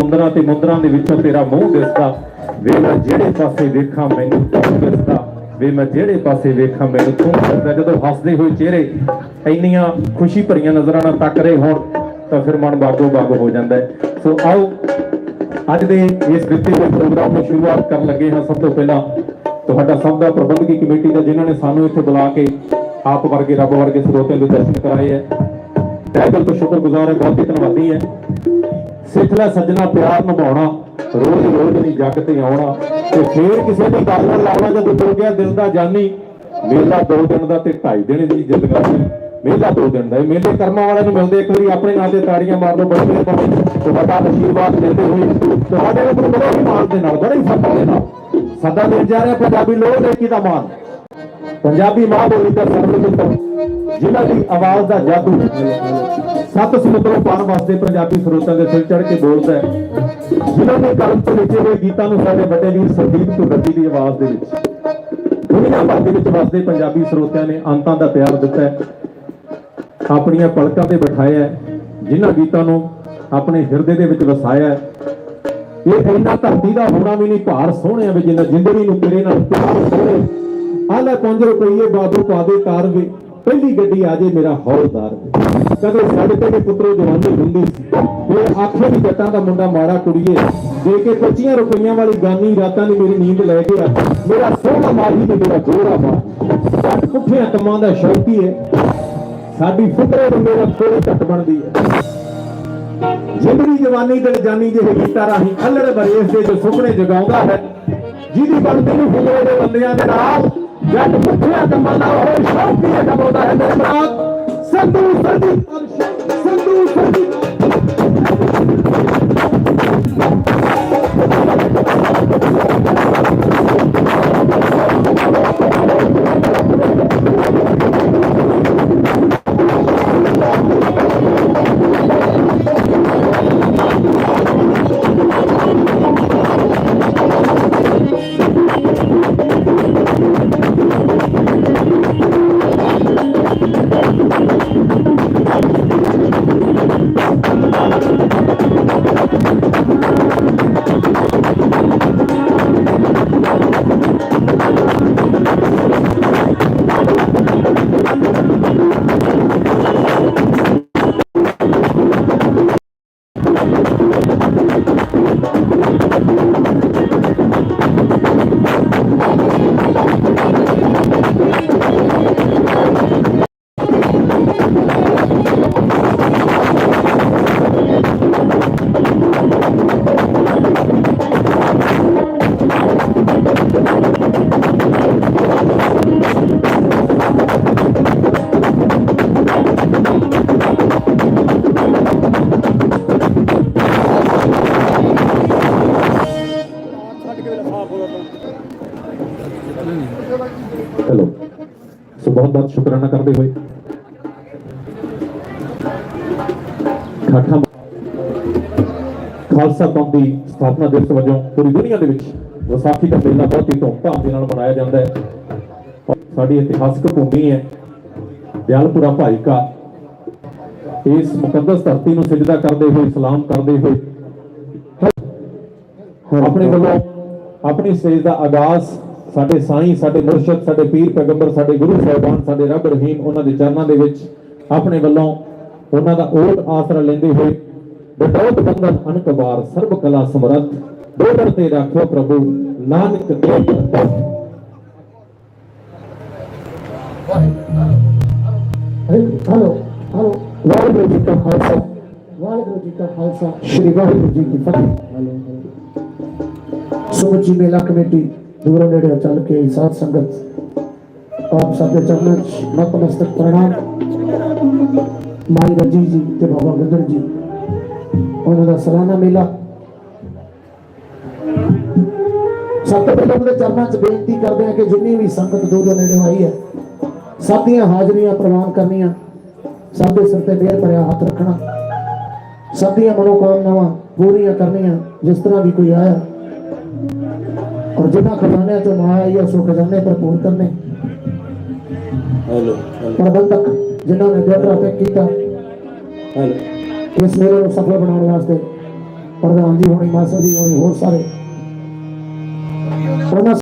ਮੁੰਦਰਾਂ ਤੇ ਮੁੰਦਰਾਂ ਦੇ ਵਿੱਚੋਂ ਤੇਰਾ ਮੂੰਹ ਦਿਸਦਾ। ਵੇ ਮੈਂ ਜਿਹੜੇ ਪਾਸੇ ਵੇਖਾਂ, ਮੈਨੂੰ ਤੂੰ ਦਿਸਦਾ। ਵੇ ਮੈਂ ਜਿਹੜੇ ਪਾਸੇ ਵੇਖਾਂ, ਮੈਨੂੰ ਤੂੰ ਦਿਸਦਾ। ਜਦੋਂ ਹੱਸਦੇ ਹੋਏ ਚਿਹਰੇ ਇੰਨੀਆਂ ਖੁਸ਼ੀ ਭਰੀਆਂ ਨਜ਼ਰਾਂ ਨਾਲ ਤੱਕ ਰਹੇ ਹੋਣ, ਤਾਂ ਫਿਰ ਮਨ ਬਾਗੋ ਬਾਗ ਹੋ ਜਾਂਦਾ ਹੈ। ਸੋ ਆਓ, ਅੱਜ ਦੇ ਇਸ ਦਿੱਤੇ ਹੋਏ ਪ੍ਰੋਗਰਾਮ ਨੂੰ ਸ਼ੁਰੂਆਤ ਕਰਨ ਲੱਗੇ ਹਾਂ। ਸਭ ਤੋਂ ਪਹਿਲਾਂ ਤੁਹਾਡਾ ਸਭ ਦਾ ਪ੍ਰਬੰਧਕੀ ਕਮੇਟੀ ਦਾ, ਜਿਨ੍ਹਾਂ ਨੇ ਸਾਨੂੰ ਇੱਥੇ ਬੁਲਾ ਕੇ ਆਪ ਵਰਗੇ, ਰੱਬ ਵਰਗੇ ਸਰੋਤਿਆਂ ਦੇ ਦਰਸ਼ਨ ਕਰਾਏ ਹੈ। ਤਹਿ ਦਿਲ ਤੋਂ ਸ਼ੁਕਰਗੁਜ਼ਾਰ ਹੈ, ਬਹੁਤ ਹੀ ਧੰਨਵਾਦੀ ਹੈ। ਸਿੱਖ ਲੈ ਸੱਜਣਾ ਪਿਆਰ ਨਿਭਾਉਣਾ, ਰੋਜ਼ ਰੋਜ਼ ਨਹੀਂ ਜੱਗ ਤੇ ਆਉਣਾ, ਤੇ ਫੇਰ ਕਿਸੇ ਦੀ ਗੱਲ ਨਾਲ ਲਾਉਣਾ ਜਦੋਂ ਤੁਰ ਗਿਆ ਦਿਲ ਦਾ ਜਾਨੀ, ਮੇਲਾ ਦੋ ਦਿਨ ਦਾ ਤੇ ਢਾਈ ਦਿਨ ਦੀ ਜ਼ਿੰਦਗੀ ਮੇਲਾ ਦੋ ਦਿਨ ਦਾ ਮੇਲੇ ਕਰਮਾਂ ਵਾਲਿਆਂ ਨੂੰ ਮਿਲਦੇ ਇੱਕ ਵਾਰੀ, ਆਪਣੇ ਨਾਂ ਤੇ ਤਾੜੀਆਂ ਮਾਰ ਲਓ, ਬੜੇ ਮੇਰੇ ਤੁਹਾਡਾ ਆਸ਼ੀਰਵਾਦ ਲੈਂਦੇ ਹੋਏ ਤੁਹਾਡੇ ਉੱਪਰ ਬੜੇ ਹੀ ਮਾਣ ਦੇ ਨਾਲ, ਬੜੇ ਹੀ ਸੱਤਾ ਦੇ ਨਾਲ ਸਦਾ ਮਿਲ ਜਾ ਰਿਹਾ, ਪੰਜਾਬੀ ਲੋਕ ਦੇ ਦਾ ਮਾਨ ਪੰਜਾਬੀ ਮਾਂ ਬੋਲੀ ਦਾ ਸਰਵਿੱਤਰ ਜਿਨ੍ਹਾਂ ਦੀ ਆਵਾਜ਼ ਦਾ ਜਾਦੂ ਸੱਤ ਸਮੁੰਦਰੋਂ ਪਾਰ ਵਸਦੇ ਪੰਜਾਬੀ ਸਰੋਤਾਂ ਦੇ ਸਿਰ ਚੜ ਕੇ ਬੋਲਦਾ ਹੈ। ਜਿਨ੍ਹਾਂ ਨੇ ਕਲਮ ਤੋਂ ਲਿਖੇ ਹੋਏ ਗੀਤਾਂ ਨੂੰ ਸਾਡੇ ਵੱਡੇ ਵੀਰ ਸੰਦੀਪ ਤੁਗੱਡੀ ਦੀ ਆਵਾਜ਼ ਦੇ ਵਿੱਚ। ਦੁਨੀਆ ਭਰ ਦੇ ਵਿੱਚ ਵਸਦੇ ਪੰਜਾਬੀ ਸਰੋਤਿਆਂ ਨੇ ਅੰਤਾਂ ਦਾ ਪਿਆਰ ਦਿੱਤਾ ਹੈ। ਆਪਣੀਆਂ ਪਲਕਾਂ ਤੇ ਬਿਠਾਇਆ ਹੈ, ਜਿਨ੍ਹਾਂ ਗੀਤਾਂ ਨੂੰ ਆਪਣੇ ਹਿਰਦੇ ਦੇ ਵਿੱਚ ਵਸਾਇਆ ਹੈ। ਇਹ ਇੰਨਾ ਧਰਤੀ ਦਾ ਹੋਣਾ ਵੀ ਨਹੀਂ ਭਾਰ ਸੋਹਣਿਆ ਵੀ ਜਿੰਨਾ ਜ਼ਿੰਦਗੀ ਨੂੰ ਤੇਰੇ ਨਾਲ ਪਿਆਰ ਸੋਹਣੇ। ਆਲੇ 5 ਰੁਪਏ ਬਾਬੂ ਪਾ ਦੇ, ਤਾਰ ਵੇ। ਪਹਿਲੀ ਗੱਡੀ ਆ ਜੇ ਮੇਰਾ ਹੌਲਦਾਰ ਕਦੇ ਸਾਡੇ ਤੇ ਪੁੱਤਰੋ ਜਵਾਨੀ ਹੁੰਦੀ ਸੀ ਆਖੇ ਵੀ ਜੱਟਾਂ ਦਾ ਮੁੰਡਾ ਮਾੜਾ ਕੁੜੀਏ ਦੇ ਕੇ 25 ਰੁਪਈਆਂ ਵਾਲੀ ਗਾਨੀ ਰਾਤਾਂ ਦੀ ਮੇਰੀ ਨੀਂਦ ਲੈ ਗਿਆ ਮੇਰਾ ਸੋਹਣਾ ਮਾਹੀ ਤੇ ਮੇਰਾ ਗੋਰਾ ਮਾਹ ਜੱਟ ਪੁੱਠਿਆਂ ਕੰਮਾਂ ਦਾ ਸ਼ੌਕੀ ਹੈ ਸਾਡੀ ਫਿਕਰੇ ਮੇਰਾ ਥੋੜੀ ਘੱਟ ਬਣਦੀ ਹੈ। ਜ਼ਿੰਦਗੀ ਜਵਾਨੀ ਤੇ ਜਾਨੀ ਜਿਹੇ ਗੀਤਾਂ ਰਾਹੀਂ ਅਲੜ ਬਰੇਸ ਦੇ ਜੋ ਸੁਪਨੇ ਜਗਾਉਂਦਾ ਹੈ, ਜਿਹਦੀ ਬਣਦੀ ਨੂੰ ਫਿਕਰੇ ਦੇ ਬੰਦਿਆਂ ਦੇ ਨਾਲ ਜੱਟ ਪੁੱਠਿਆਂ ਕੰਮਾਂ ਦਾ ਉਹ ਸ਼ੌਕੀ ਹੈ ਕਮਾਉਂਦਾ ਹੈ ਮੇਰੇ ਬਰਾਤ ਚਲੋ। ਸੋ ਬਹੁਤ ਬਹੁਤ ਸ਼ੁਕਰਾਨਾ ਕਰਦੇ ਹੋਏ। ਖਾਠਾ ਖਾਲਸਾ ਪੰਥ ਦੀ ਸਥਾਪਨਾ ਦਿਵਸ ਵਜੋਂ ਪੂਰੀ ਦੁਨੀਆ ਦੇ ਵਿੱਚ ਵਿਸਾਖੀ ਦਾ ਮੇਲਾ ਬਹੁਤ ਹੀ ਧੂਮਧਾਮ ਦੇ ਨਾਲ ਮਨਾਇਆ ਜਾਂਦਾ ਹੈ। ਸਾਡੀ ਇਤਿਹਾਸਕ ਭੂਮੀ ਹੈ ਦਿਆਲਪੁਰਾ ਭਾਈ ਕਾ ਇਸ ਮੁਕੱਦਸ ਧਰਤੀ ਨੂੰ ਸਜਦਾ ਕਰਦੇ ਹੋਏ, ਸਲਾਮ ਕਰਦੇ ਹੋਏ ਆਪਣੇ ਵੱਲੋਂ ਆਪਣੀ ਸਟੇਜ ਦਾ ਆਗਾਜ਼ ਸਾਡੇ ਸਾਈਂ, ਸਾਡੇ ਮੁਰਸ਼ਿਦ, ਸਾਡੇ ਪੀਰ ਪੈਗੰਬਰ, ਸਾਡੇ ਗੁਰੂ ਸਾਹਿਬਾਨ, ਸਾਡੇ ਰੱਬ ਰਹੀਮ, ਉਹਨਾਂ ਦੇ ਚਰਨਾਂ ਦੇ ਵਿੱਚ ਆਪਣੇ ਵੱਲੋਂ ਉਹਨਾਂ ਦਾ ਓਟ ਆਸਰਾ ਲੈਂਦੇ ਹੋਏ ਬਟੌਤ ਬੰਧਨ ਅਨਕਬਾਰ ਸਰਬ ਕਲਾ ਸਮਰੱਥ ਡੋਡਰ ਤੇ ਰੱਖਿਓ ਪ੍ਰਭੂ, ਨਾਨਕ ਦੇਵ ਹੈਲੋ ਹੈਲੋ, ਵਾਹਿਗੁਰੂ ਜੀ ਕਾ ਖਾਲਸਾ। ਵਾਹਿਗੁਰੂ ਜੀ ਕਾ ਖਾਲਸਾ। ਸ੍ਰੀ ਵਾਹਿਗੁਰੂ ਜੀ ਕੀ ਫਤਿਹ। ਸਮੁੱਚੀ ਮੇਲਾ ਕਮੇਟੀ ਦੂਰੋਂ ਨੇੜੇ ਚੱਲ ਕੇ ਸਾਧ ਸੰਗਤ, ਆਪ ਸਭ ਦੇ ਚਰਨਾਂ 'ਚ ਨਤਮਸਤਕ ਪ੍ਰਣਾਮ। ਮਾਈ ਰਜੀ ਜੀ ਤੇ ਬਾਬਾ ਗਦਰ ਜੀ, ਉਹਨਾਂ ਦਾ ਸਾਲਾਨਾ ਮੇਲਾ। ਸਭ ਤੋਂ ਪਹਿਲਾਂ ਉਹਦੇ ਚਰਨਾਂ 'ਚ ਬੇਨਤੀ ਕਰਦੇ ਹਾਂ ਕਿ ਜਿੰਨੀ ਵੀ ਸੰਗਤ ਦੂਰੋਂ ਨੇੜੇ ਆਈ ਹੈ, ਸਭ ਦੀਆਂ ਹਾਜ਼ਰੀਆਂ ਪ੍ਰਵਾਨ ਕਰਨੀਆਂ। ਸਭ ਦੇ ਸਿਰ ਤੇ ਮਿਹਰ ਭਰਿਆ ਹੱਥ ਰੱਖਣਾ। ਸਭ ਦੀਆਂ ਮਨੋਕਾਮਨਾਵਾਂ ਪੂਰੀਆਂ ਕਰਨੀਆਂ, ਜਿਸ ਤਰ੍ਹਾਂ ਵੀ ਕੋਈ ਆਇਆ। ਔਰ ਜਿਨ੍ਹਾਂ ਖਜ਼ਾਨਿਆਂ ਚੋਂ ਨਾ ਆਈ ਹੈ ਸੋ ਖਜ਼ਾਨੇ ਭਰਪੂਰ ਕਰਨੇ। ਹੈਲੋ ਪ੍ਰਬੰਧਕ ਜਿਨ੍ਹਾਂ ਨੇ ਰਾਤ ਇੱਕ ਕੀਤਾ ਹੈਲੋ। ਇਸ ਮੇਲੇ ਨੂੰ ਸਫਲ ਬਣਾਉਣ ਵਾਸਤੇ ਪ੍ਰਧਾਨ ਜੀ ਹੋਣੀ ਮਾਸਟਰ ਜੀ ਹੋਣੀ ਹੋਰ ਸਾਰੇ। ਉਹਨਾਂ